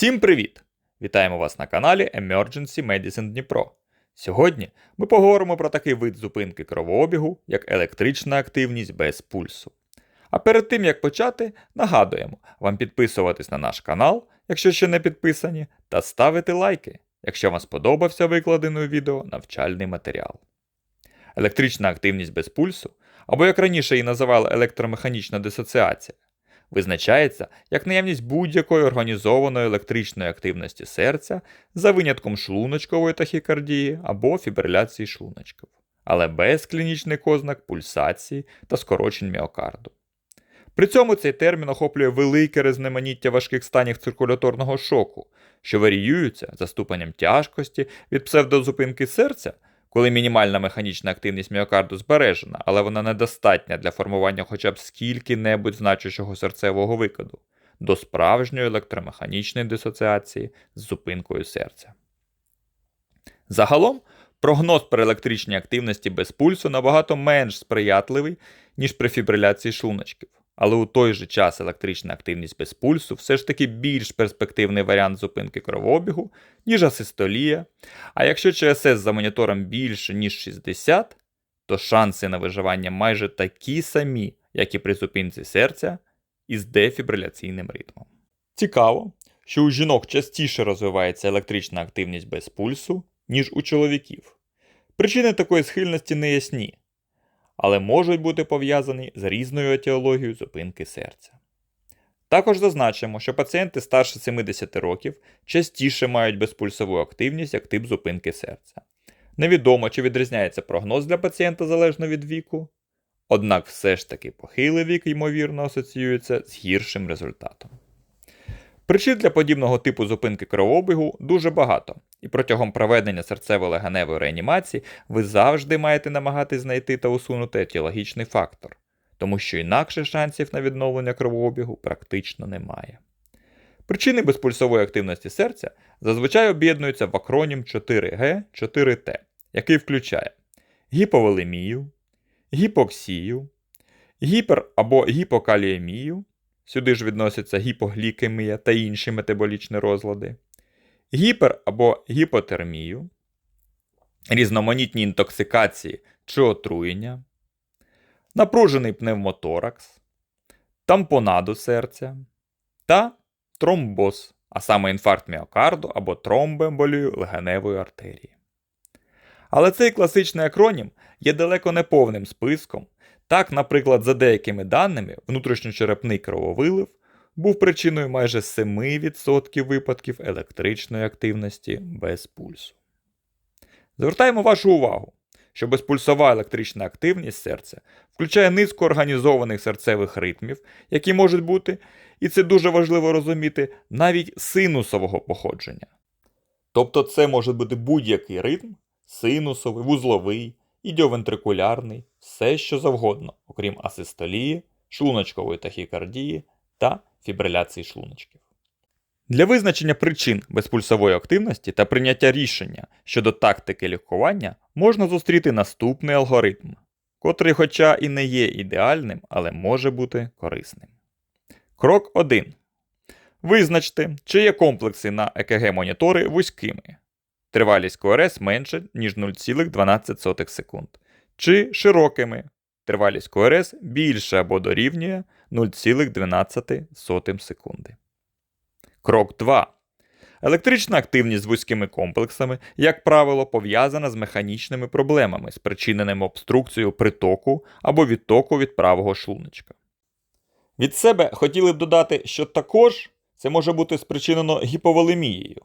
Всім привіт! Вітаємо вас на каналі Emergency Medicine Дніпро. Сьогодні ми поговоримо про такий вид зупинки кровообігу, як електрична активність без пульсу. А перед тим як почати, нагадуємо вам підписуватись на наш канал, якщо ще не підписані, та ставити лайки, якщо вам сподобався викладений у відео навчальний матеріал. Електрична активність без пульсу, або як раніше її називали електромеханічна дисоціація, визначається як наявність будь-якої організованої електричної активності серця за винятком шлуночкової тахікардії або фібриляції шлуночків, але без клінічних ознак пульсації та скорочень міокарду. При цьому цей термін охоплює велике різноманіття важких станів циркуляторного шоку, що варіюються за ступенем тяжкості від псевдозупинки серця коли мінімальна механічна активність міокарду збережена, але вона недостатня для формування хоча б скільки-небудь значущого серцевого викиду, до справжньої електромеханічної дисоціації з зупинкою серця. Загалом, прогноз при електричній активності без пульсу набагато менш сприятливий, ніж при фібриляції шлуночків. Але у той же час електрична активність без пульсу все ж таки більш перспективний варіант зупинки кровообігу, ніж асистолія. А якщо ЧСС за монітором більше, ніж 60, то шанси на виживання майже такі самі, як і при зупинці серця із дефібриляційним ритмом. Цікаво, що у жінок частіше розвивається електрична активність без пульсу, ніж у чоловіків. Причини такої схильності не ясні але можуть бути пов'язані з різною етіологією зупинки серця. Також зазначимо, що пацієнти старше 70 років частіше мають безпульсову активність як тип зупинки серця. Невідомо, чи відрізняється прогноз для пацієнта залежно від віку, однак все ж таки похилий вік, ймовірно, асоціюється з гіршим результатом. Причин для подібного типу зупинки кровообігу дуже багато, і протягом проведення серцево-легеневої реанімації ви завжди маєте намагатись знайти та усунути етіологічний фактор, тому що інакше шансів на відновлення кровообігу практично немає. Причини безпульсової активності серця зазвичай об'єднуються в акронім 4G 4T, який включає гіповолемію, гіпоксію, гіпер або гіпокаліємію, Сюди ж відносяться гіпоглікемія та інші метаболічні розлади, гіпер або гіпотермію, різноманітні інтоксикації чи отруєння, напружений пневмоторакс, тампонаду серця та тромбоз, а саме інфаркт міокарду або тромбоемболію легеневої артерії. Але цей класичний акронім є далеко не повним списком так, наприклад, за деякими даними, внутрішньочерепний крововилив був причиною майже 7% випадків електричної активності без пульсу. Звертаємо вашу увагу, що безпульсова електрична активність серця включає низку організованих серцевих ритмів, які можуть бути, і це дуже важливо розуміти, навіть синусового походження. Тобто це може бути будь-який ритм, синусовий, вузловий, ідіовентрикулярний, все що завгодно, окрім асистолії, шлуночкової тахікардії та фібриляції шлуночків. Для визначення причин безпульсової активності та прийняття рішення щодо тактики лікування можна зустріти наступний алгоритм, котрий, хоча і не є ідеальним, але може бути корисним. Крок 1. Визначте, чи є комплекси на ЕКГ-монітори вузькими. Тривалість КРС менше, ніж 0,12 секунд чи широкими. Тривалість КРС більше або дорівнює 0,12 секунди. Крок 2. Електрична активність з вузькими комплексами, як правило, пов'язана з механічними проблемами, спричиненими обструкцією притоку або відтоку від правого шлуночка. Від себе хотіли б додати, що також це може бути спричинено гіповолемією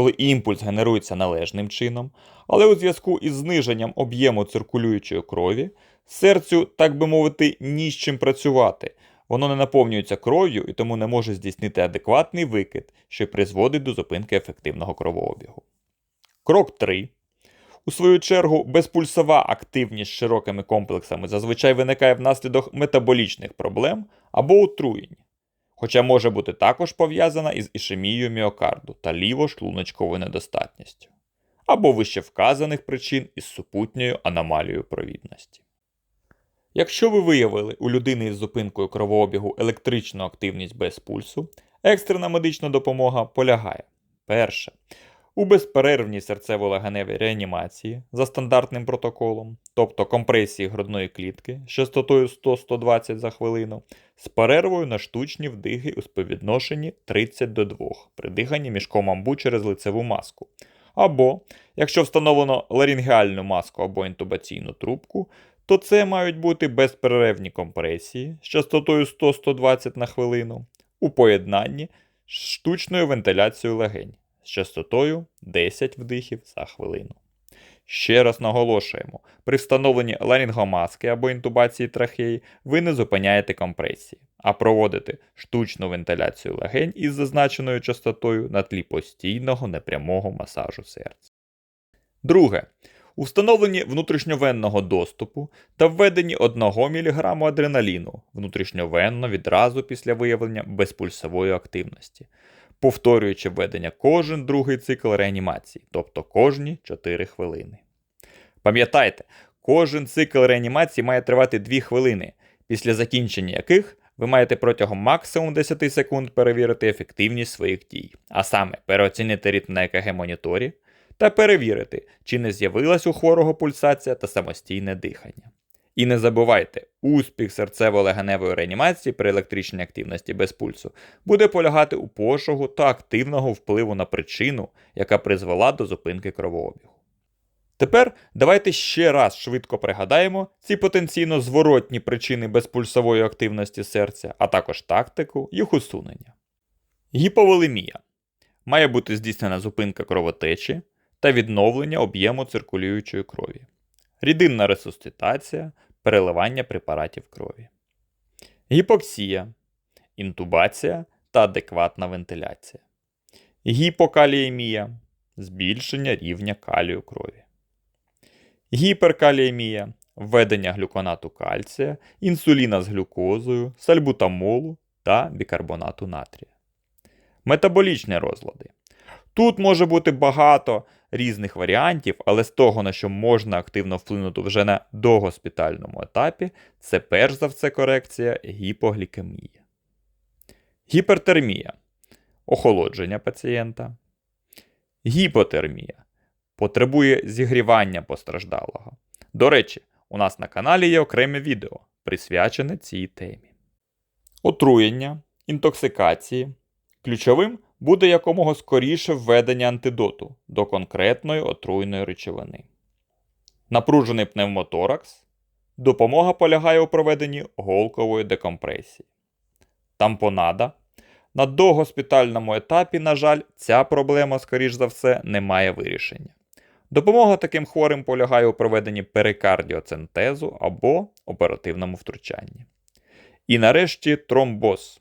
коли імпульс генерується належним чином, але у зв'язку із зниженням об'єму циркулюючої крові, серцю, так би мовити, ні з чим працювати. Воно не наповнюється кров'ю і тому не може здійснити адекватний викид, що призводить до зупинки ефективного кровообігу. Крок 3. У свою чергу, безпульсова активність з широкими комплексами зазвичай виникає внаслідок метаболічних проблем або отруєнь хоча може бути також пов'язана із ішемією міокарду та лівошлуночковою недостатністю, або вище вказаних причин із супутньою аномалією провідності. Якщо ви виявили у людини із зупинкою кровообігу електричну активність без пульсу, Екстрена медична допомога полягає. Перше. У безперервній серцево-легеневій реанімації за стандартним протоколом, тобто компресії грудної клітки з частотою 100-120 за хвилину, з перервою на штучні вдихи у співвідношенні 30 до 2 при диханні мішком амбу через лицеву маску. Або, якщо встановлено ларінгеальну маску або інтубаційну трубку, то це мають бути безперервні компресії з частотою 100-120 на хвилину у поєднанні з штучною вентиляцією легень з частотою 10 вдихів за хвилину. Ще раз наголошуємо: при встановленні ларингомаски або інтубації трахеї ви не зупиняєте компресії, а проводите штучну вентиляцію легень із зазначеною частотою на тлі постійного непрямого масажу серця. Друге. У встановленні внутрішньовенного доступу та введенні 1 мг адреналіну внутрішньовенно відразу після виявлення безпульсової активності, повторюючи введення кожен другий цикл реанімації, тобто кожні 4 хвилини. Пам'ятайте, кожен цикл реанімації має тривати 2 хвилини, після закінчення яких ви маєте протягом максимум 10 секунд перевірити ефективність своїх дій, а саме переоцінити ритм на ЕКГ моніторі та перевірити, чи не з'явилась у хворого пульсація та самостійне дихання. І не забувайте, успіх серцево-легеневої реанімації при електричній активності без пульсу буде полягати у пошуку та активного впливу на причину, яка призвела до зупинки кровообігу. Тепер давайте ще раз швидко пригадаємо ці потенційно зворотні причини безпульсової активності серця, а також тактику їх усунення. Гіповолемія має бути здійснена зупинка кровотечі та відновлення об'єму циркулюючої крові, рідинна ресусцитація, переливання препаратів крові, гіпоксія, інтубація та адекватна вентиляція, гіпокаліємія збільшення рівня калію крові, гіперкаліємія введення глюконату кальція, інсуліна з глюкозою, сальбутамолу та бікарбонату натрія. Метаболічні розлади. Тут може бути багато різних варіантів, але з того, на що можна активно вплинути вже на догоспітальному етапі, це перш за все корекція гіпоглікемії. Гіпертермія охолодження пацієнта. Гіпотермія потребує зігрівання постраждалого. До речі, у нас на каналі є окреме відео, присвячене цій темі. Отруєння, інтоксикації. Ключовим буде якомога скоріше введення антидоту до конкретної отруйної речовини. Напружений пневмоторакс. Допомога полягає у проведенні голкової декомпресії. Тампонада. На догоспітальному етапі, на жаль, ця проблема, скоріш за все, не має вирішення. Допомога таким хворим полягає у проведенні перикардіоцентезу або оперативному втручанні. І нарешті тромбоз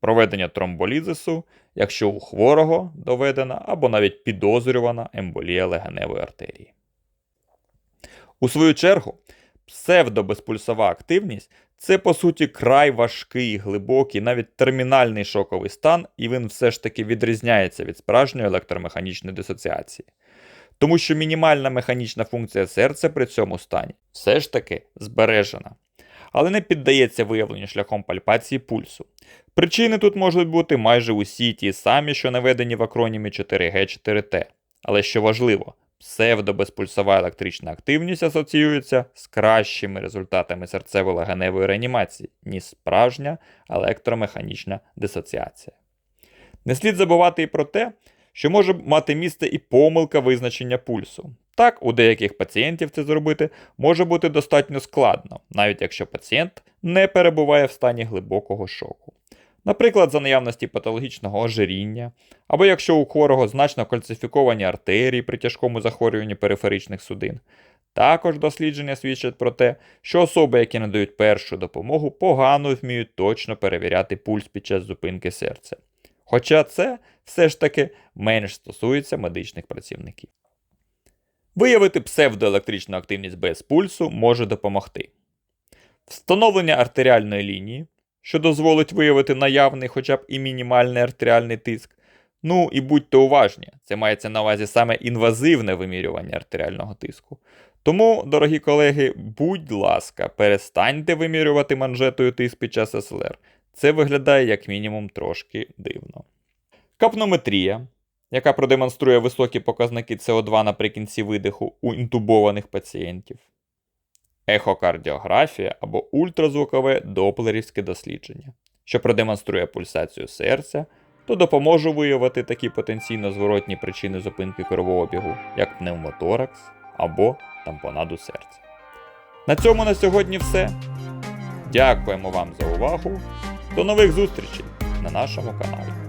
проведення тромболізису, якщо у хворого доведена або навіть підозрювана емболія легеневої артерії. У свою чергу, псевдобезпульсова активність це, по суті, край важкий, глибокий, навіть термінальний шоковий стан, і він все ж таки відрізняється від справжньої електромеханічної дисоціації. Тому що мінімальна механічна функція серця при цьому стані все ж таки збережена, але не піддається виявленню шляхом пальпації пульсу. Причини тут можуть бути майже усі ті самі, що наведені в акронімі 4G4T. Але що важливо, псевдобезпульсова електрична активність асоціюється з кращими результатами серцево-легеневої реанімації, ніж справжня електромеханічна дисоціація. Не слід забувати і про те, що може мати місце і помилка визначення пульсу. Так, у деяких пацієнтів це зробити може бути достатньо складно, навіть якщо пацієнт не перебуває в стані глибокого шоку. Наприклад, за наявності патологічного ожиріння, або якщо у хворого значно кальцифіковані артерії при тяжкому захворюванні периферичних судин. Також дослідження свідчать про те, що особи, які надають першу допомогу, погано вміють точно перевіряти пульс під час зупинки серця. Хоча це все ж таки менш стосується медичних працівників. Виявити псевдоелектричну активність без пульсу може допомогти. Встановлення артеріальної лінії, що дозволить виявити наявний хоча б і мінімальний артеріальний тиск. Ну і будьте уважні, це мається на увазі саме інвазивне вимірювання артеріального тиску. Тому, дорогі колеги, будь ласка, перестаньте вимірювати манжетою тиск під час СЛР. це виглядає як мінімум трошки дивно. Капнометрія, яка продемонструє високі показники СО2 наприкінці видиху у інтубованих пацієнтів. Ехокардіографія або ультразвукове доплерівське дослідження, що продемонструє пульсацію серця, то допоможе виявити такі потенційно зворотні причини зупинки кровообігу, як пневмоторакс або тампонаду серця. На цьому на сьогодні все. Дякуємо вам за увагу. До нових зустрічей на нашому каналі.